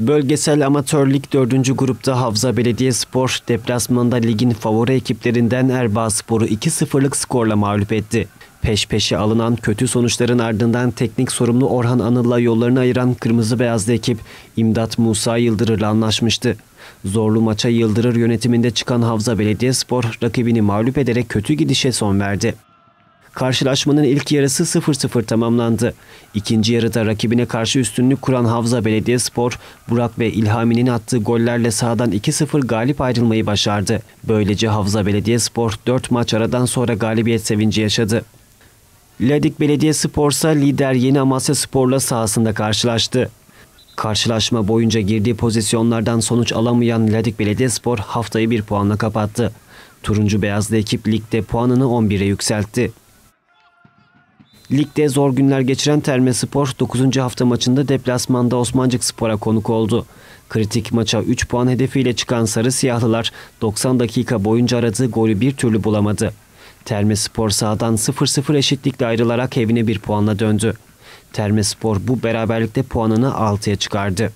Bölgesel Amatör Lig 4. grupta Havza Belediyespor deplasmanda ligin favori ekiplerinden Erbaa Spor'u 2-0'lık skorla mağlup etti. Peş peşe alınan kötü sonuçların ardından teknik sorumlu Orhan Anıl'la yollarını ayıran Kırmızı Beyazlı ekip İmdat Musa Yıldırır'la anlaşmıştı. Zorlu maça Yıldırır yönetiminde çıkan Havza Belediyespor rakibini mağlup ederek kötü gidişe son verdi. Karşılaşmanın ilk yarısı 0-0 tamamlandı. İkinci yarıda rakibine karşı üstünlük kuran Havza Belediyespor, Burak ve İlhami'nin attığı gollerle sahadan 2-0 galip ayrılmayı başardı. Böylece Havza Belediyespor 4 maç aradan sonra galibiyet sevinci yaşadı. Ladik Belediyespor ise lider Yeni Amasya Spor'la sahasında karşılaştı. Karşılaşma boyunca girdiği pozisyonlardan sonuç alamayan Ladik Belediyespor haftayı bir puanla kapattı. Turuncu Beyazlı ekip ligde puanını 11'e yükseltti. Ligde zor günler geçiren Termespor 9. hafta maçında deplasmanda Osmancık Spor'a konuk oldu. Kritik maça 3 puan hedefiyle çıkan Sarı Siyahlılar 90 dakika boyunca aradığı golü bir türlü bulamadı. Termespor sahadan 0-0 eşitlikle ayrılarak evine bir puanla döndü. Termespor bu beraberlikte puanını 6'ya çıkardı.